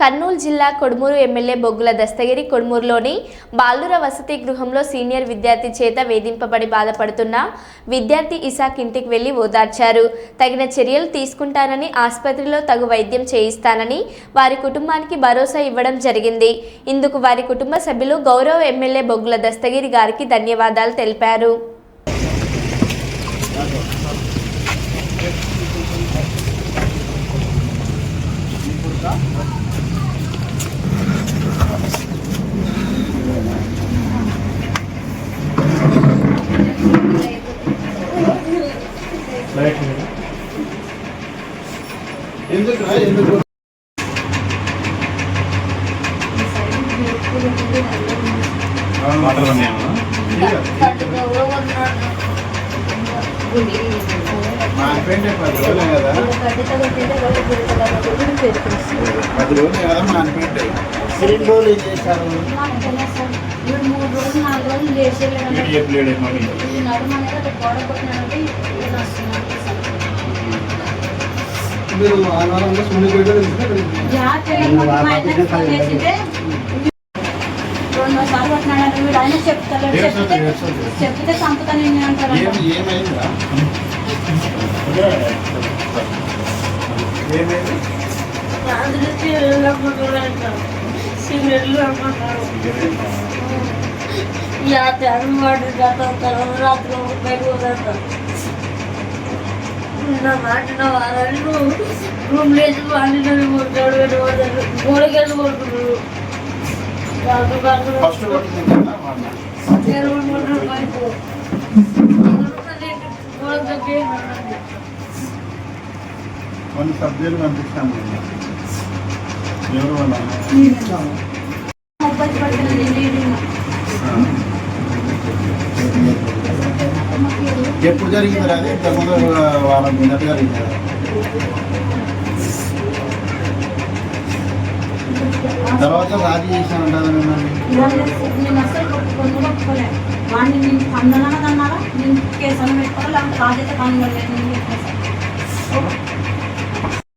కర్నూలు జిల్లా కొడుమూరు ఎమ్మెల్యే బొగ్గుల దస్తగిరి కొడుమూరులోని బాలుర వసతి గృహంలో సీనియర్ విద్యార్థి చేత వేధింపబడి బాధపడుతున్న విద్యార్థి ఇసాక్ ఇంటికి వెళ్ళి ఓదార్చారు. తగిన చర్యలు తీసుకుంటానని ఆసుపత్రిలో తగు వైద్యం చేయిస్తానని వారి కుటుంబానికి భరోసా ఇవ్వడం జరిగింది. ఇందుకు వారి కుటుంబ సభ్యులు గౌరవ ఎమ్మెల్యే బొగ్గుల దస్తగిరి గారికి ధన్యవాదాలు తెలిపారు. ఎందుకు ఎందుకు వాటర్ ఉన్నాయమ్మా మా ఫ్రెండ్ పది రోజులే కదా పది రోజులే కదా రోజులు చేశారు మూడు రోజులు నాలుగు రోజులు చేసేయలేదు మీరు ఆనారంలో సున్ని పోయి చెప్తే చెప్తే అంటారు సిగరెట్లు అనుకుంటారు యా వాడు రాత్రి బయట నా మాట నా వారాన్ని రూమ్ లేచి వాడిని కొట్టాడు పెట్టబోతాడు గోడకెళ్ళి కొడుతున్నాడు రాత్రి పక్కన ఫస్ట్ కొట్టింది కదా వాడిని. ఎరువులు కొట్టాడు పైపు గోడ కట్టి కొన్ని సబ్జెక్టులు పంపిస్తాను. ఎవరు వాళ్ళ ఎప్పుడు జరిగింది అది ఇంతకుముందు వాళ్ళ ముందట జరిగింది? తర్వాత రాజీ చేశానంటారు నేను మిమ్మల్ని